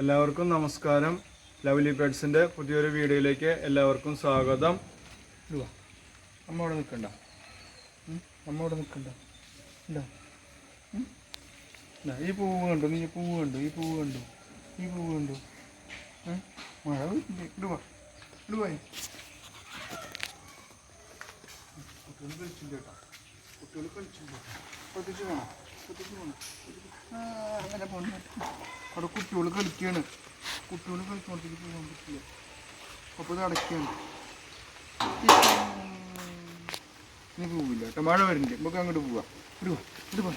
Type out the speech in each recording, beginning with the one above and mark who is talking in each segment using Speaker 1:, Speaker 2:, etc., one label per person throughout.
Speaker 1: എല്ലാവർക്കും നമസ്കാരം. ലവ്ലി പെറ്റ്സിന്റെ പുതിയൊരു വീഡിയോയിലേക്ക് എല്ലാവർക്കും സ്വാഗതം. അമ്മ അവിടെ നിൽക്കണ്ട? അമ്മ അവിടെ നിൽക്കണ്ട. ഈ പൂവ് കണ്ടു നീ പൂവ് കണ്ടു ഈ പൂവ് കണ്ടു ഈ പൂവ് കണ്ടു? മഴ ഇടുവാ. ഇടുവായി കുട്ടികൾ കളിച്ചിട്ടുണ്ട് കേട്ടോ കുട്ടികൾ കളിച്ചിട്ടുണ്ട് ശ്രദ്ധിച്ച് വേണം അവിടെ കുട്ടികൾ കളിക്കുകയാണ് കുട്ടികൾ കളിച്ചോണ്ടേക്ക് പോകാൻ പറ്റില്ല. അപ്പോൾ ഇത് അടയ്ക്കുകയാണ് ഇനി പോവില്ല കേട്ടോ. മഴ വരുന്നുണ്ട് നമുക്ക് അങ്ങോട്ട് പോവാ. ഒരു ഇത് പോ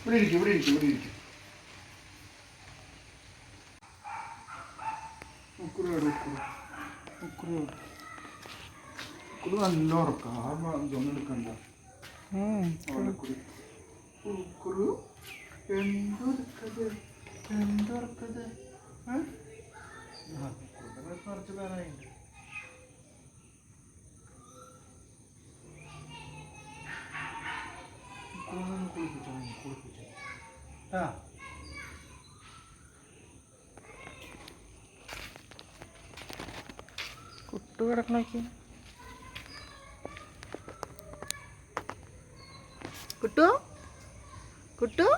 Speaker 1: ഇവിടെ ഇരിക്കും ഇവിടെ ഇരിക്കും ഇവിടെ ഇരിക്കും. ഉക്കുറോട് ഉക്കുറു ഉക്കുറു ഉക്കുറു നല്ല ഉറക്കാം ആ ഇതൊന്നും എടുക്കണ്ട കുടി. ഉക്കുറു എന്തൊരുക്കത് എന്തൊരുക്കത് കുറച്ച് പേരായിട്ടുണ്ട് കുളിപ്പിച്ചോ കുളിപ്പിച്ചോ ആ
Speaker 2: കുട്ടു കിടക്കണോക്കി? കുട്ടു? കുട്ടു?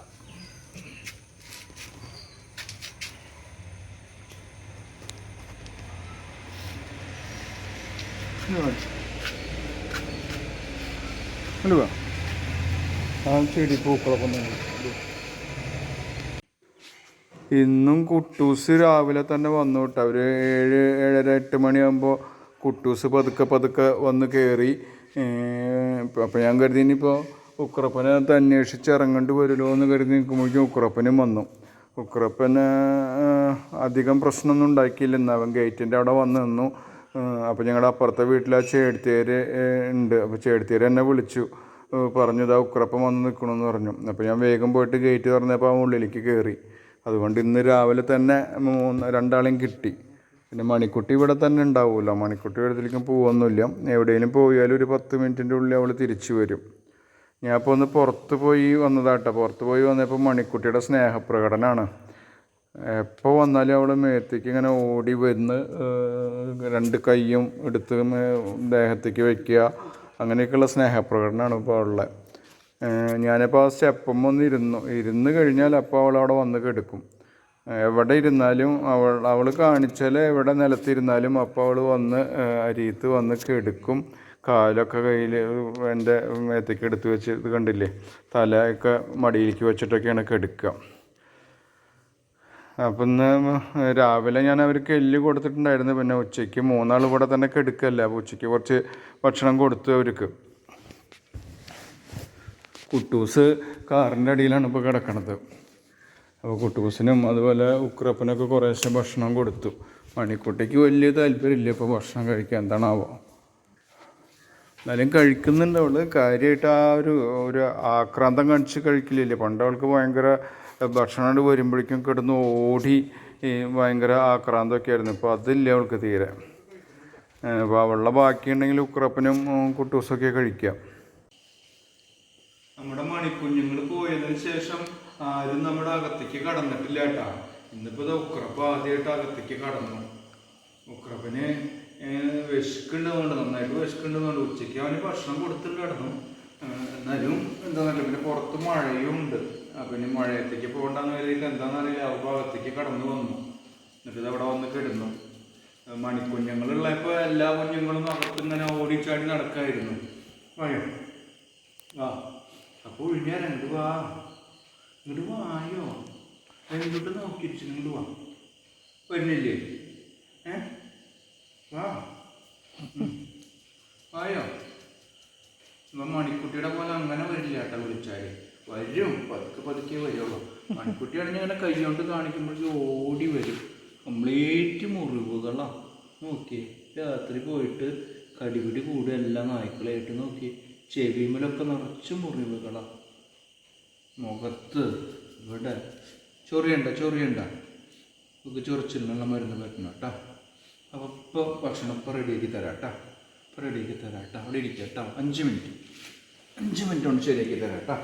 Speaker 1: അല്ലുവാ ആ ചെടി പൂക്കളൊക്കെ ഒന്ന് ഇന്നും കുട്ടൂസ് രാവിലെ തന്നെ വന്നു കേട്ടോ അവർ ഏഴ് ഏഴര എട്ട് മണിയാകുമ്പോൾ കുട്ടൂസ് പതുക്കെ പതുക്കെ വന്ന് കയറി അപ്പോൾ ഞാൻ കരുതി ഇനിയിപ്പോൾ ഉക്രപ്പനെ അന്വേഷിച്ച് ഇറങ്ങേണ്ടി വരുമല്ലോ എന്ന് കരുതി നിൽക്കുമ്പോഴേക്കും ഉക്രപ്പനും വന്നു. ഉക്രപ്പന് അധികം പ്രശ്നമൊന്നും ഉണ്ടാക്കിയില്ല ഇന്ന് അവൻ ഗേറ്റിന്റെ അവിടെ വന്ന് നിന്നു. അപ്പോൾ ഞങ്ങളുടെ അപ്പുറത്തെ വീട്ടിൽ ആ ചേടുത്തേര് ഉണ്ട്. അപ്പോൾ ചേടുത്തേര് എന്നെ വിളിച്ചു. പറഞ്ഞു ഇതാ ഉക്രപ്പൻ വന്ന് നിൽക്കണമെന്ന് പറഞ്ഞു. അപ്പോൾ ഞാൻ വേഗം പോയിട്ട് ഗേറ്റ് തുറന്നപ്പോൾ ആ ഉള്ളിലേക്ക് കയറി അതുകൊണ്ട് ഇന്ന് രാവിലെ തന്നെ മൂന്ന് രണ്ടാളെയും കിട്ടി. പിന്നെ മണിക്കുട്ടി ഇവിടെ തന്നെ ഉണ്ടാവില്ല. മണിക്കുട്ടി എവിടത്തേക്കും പോകുന്നില്ല എവിടെയെങ്കിലും പോയാലും ഒരു പത്ത് മിനിറ്റിന്റെ ഉള്ളിൽ അവൾ തിരിച്ചു വരും. ഞാൻ ഇപ്പോൾ ഒന്ന് പുറത്ത് പോയി വന്നതാട്ടോ. പുറത്ത് പോയി വന്നപ്പോൾ മണിക്കുട്ടിയുടെ സ്നേഹപ്രകടനമാണ് എപ്പോൾ വന്നാലും അവൾ മേത്തേക്ക് ഇങ്ങനെ ഓടി വന്ന് രണ്ട് കൈയും എടുത്ത് ദേഹത്തേക്ക് വയ്ക്കുക അങ്ങനെയൊക്കെയുള്ള സ്നേഹപ്രകടനമാണ് ഇപ്പോൾ ഉള്ളത്. ഞാനിപ്പോൾ ആ സ്റ്റെപ്പം ഒന്ന് ഇരുന്നു. ഇരുന്ന് കഴിഞ്ഞാൽ അപ്പോൾ അവൾ അവിടെ വന്ന് കിടക്കും. എവിടെ ഇരുന്നാലും അവൾ അവൾ കാണിച്ചാൽ എവിടെ നിലത്തിരുന്നാലും അപ്പോൾ അവൾ വന്ന് അരിയത്ത് വന്ന് കെടുക്കും. കാലൊക്കെ കയ്യിൽ എന്റെ മേത്തേക്ക് എടുത്ത് വെച്ച് ഇത് കണ്ടില്ലേ? തലയൊക്കെ മടിയിലേക്ക് വെച്ചിട്ടൊക്കെയാണ് കെടുക്കുക അപ്പം ഇന്ന് രാവിലെ ഞാൻ അവർക്ക് എല്ല് കൊടുത്തിട്ടുണ്ടായിരുന്നു. പിന്നെ ഉച്ചയ്ക്ക് മൂന്നാൾ ഇവിടെ തന്നെ കെടുക്കല്ല? അപ്പോൾ ഉച്ചയ്ക്ക് കുറച്ച് ഭക്ഷണം കൊടുത്തു അവർക്ക്. കുട്ടൂസ് കാറിന്റെ അടിയിലാണ് ഇപ്പോൾ കിടക്കണത്. അപ്പോൾ കുട്ടൂസിനും അതുപോലെ ഉക്രപ്പനൊക്കെ കുറേശ്ശെ ഭക്ഷണം കൊടുത്തു. മണിക്കുട്ടിക്ക് വലിയ താല്പര്യമില്ല ഇപ്പോൾ ഭക്ഷണം കഴിക്കാൻ. എന്താണാവോ? എന്നാലും കഴിക്കുന്നുണ്ട് അവൾ. കാര്യമായിട്ട് ആ ഒരു ഒരു ആക്രാന്തം കാണിച്ച് കഴിക്കില്ലേ പണ്ട് അവൾക്ക് ഭയങ്കര ഭക്ഷണം വരുമ്പോഴേക്കും കിടന്ന് ഓടി ഭയങ്കര ആക്രാന്തമൊക്കെ ആയിരുന്നു. ഇപ്പോൾ അതില്ല അവൾക്ക് തീരെ. അപ്പോൾ അവളുടെ ബാക്കിയുണ്ടെങ്കിൽ ഉക്രപ്പനും കുട്ടൂസൊക്കെ കഴിക്കാം. നമ്മുടെ മണിക്കുഞ്ഞുങ്ങൾ പോയതിനു ശേഷം ആരും നമ്മുടെ അകത്തേക്ക് കടന്നിട്ടില്ല കേട്ടാ. ഇന്നിപ്പോ ദാ ഉക്രപ്പ ആദ്യമായിട്ട് അകത്തേക്ക് കടന്നു. ഉക്രപ്പന് വിശക്കുണ്ടെന്നുണ്ട് നന്നായിട്ട് വിശക്കുണ്ടെന്നുണ്ട് ഉച്ചയ്ക്ക് അവന് ഭക്ഷണം കൊടുത്തിട്ട് കിടന്നു എന്നാലും എന്താന്നറിയില്ല. പിന്നെ പുറത്ത് മഴയും ഉണ്ട് ഇനി മഴയത്തേക്ക് പോകണ്ടെന്ന് കരുതിയിട്ട് എന്താണെന്നറിയില്ല അവ ഭാഗത്തേക്ക് കടന്നു വന്നു. എന്നിട്ട് ഇത് അവിടെ വന്ന് കിടന്നു. മണിക്കുഞ്ഞുങ്ങളുള്ളപ്പോൾ എല്ലാ കുഞ്ഞുങ്ങളും അകത്തിങ്ങനെ ഓടിച്ചാടി നടക്കായിരുന്നു. അയ്യോ. ആ അപ്പോൾ ഞാൻ രണ്ട് വാ ഇങ്ങോട്ട് വായോ എന്നിട്ട് നോക്കിയിരിച്ചു നിങ്ങൾ വാ. വരുന്നില്ലേ? ഏ? വാ. വായോ? ഇപ്പം മണിക്കുട്ടിയുടെ പോലെ അങ്ങനെ വരില്ല ഏട്ടാ വിളിച്ചാൽ വരും. പതുക്കെ പതുക്കെ വരുള്ളൂ. മണിക്കുട്ടിയാണെങ്കിൽ ഇങ്ങനെ കൈ കൊണ്ട് കാണിക്കുമ്പോഴേക്കും ഓടി വരും. കംപ്ലീറ്റ് മുറിവുകളാണ് നോക്കി രാത്രി പോയിട്ട് കടിപിടി കൂടുക എല്ലാ നായ്ക്കളായിട്ട് നോക്കി ചെവിമലൊക്കെ നിറച്ച് മുറിവുകളാ. മുഖത്ത് ഇവിടെ ചൊറിയണ്ട ചൊറിയണ്ട. നമുക്ക് ചൊറിച്ചിലുള്ള മരുന്ന് പറ്റണം കേട്ടോ. അപ്പോൾ ഇപ്പോൾ ഭക്ഷണം ഇപ്പോൾ റെഡിയാക്കി തരാം കേട്ടോ. റെഡിയാക്കി തരാം കേട്ടോ. അവിടെ ഇരിക്കുക കേട്ടോ. അഞ്ച് മിനിറ്റ് അഞ്ച് മിനിറ്റ് കൊണ്ട് ശരിയാക്കി തരാം കേട്ടോ.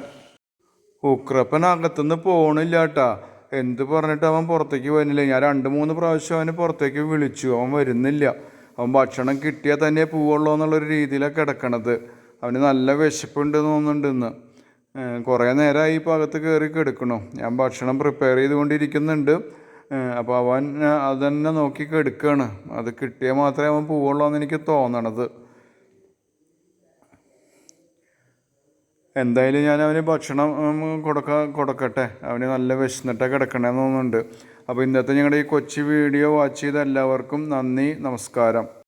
Speaker 1: ഉക്രപ്പൻ അകത്തുനിന്ന് പോകണില്ല കേട്ടാ. എന്ത് പറഞ്ഞിട്ട് അവൻ പുറത്തേക്ക് വരുന്നില്ല ഞാൻ രണ്ട് മൂന്ന് പ്രാവശ്യം അവന് പുറത്തേക്ക് വിളിച്ചു. അവൻ വരുന്നില്ല. അവൻ ഭക്ഷണം കിട്ടിയാൽ തന്നെ പോവുള്ളൂ എന്നുള്ളൊരു രീതിയിലാണ് കിടക്കണത്. അവന് നല്ല വിശപ്പുണ്ട് തോന്നുന്നുണ്ട് ഇന്ന്. കുറേ നേരമായി ഈ അകത്ത് കയറി കിടക്കണു. ഞാൻ ഭക്ഷണം പ്രിപ്പയർ ചെയ്തുകൊണ്ടിരിക്കുന്നുണ്ട്. അപ്പോൾ അവൻ അതന്നെ അത് തന്നെ നോക്കി കെടുക്കുകയാണ് അത് കിട്ടിയാൽ മാത്രമേ അവൻ പോവുള്ളൂ എന്ന് എനിക്ക് തോന്നണത്. എന്തായാലും ഞാൻ അവന് ഭക്ഷണം കൊടുക്ക കൊടുക്കട്ടെ. അവന് നല്ല വിശന്നിട്ട് കിടക്കണമെന്ന് തോന്നുന്നുണ്ട്. അപ്പോൾ ഇന്നത്തെ ഞങ്ങളുടെ ഈ കൊച്ചു വീഡിയോ വാച്ച് ചെയ്ത എല്ലാവർക്കും നന്ദി നമസ്കാരം.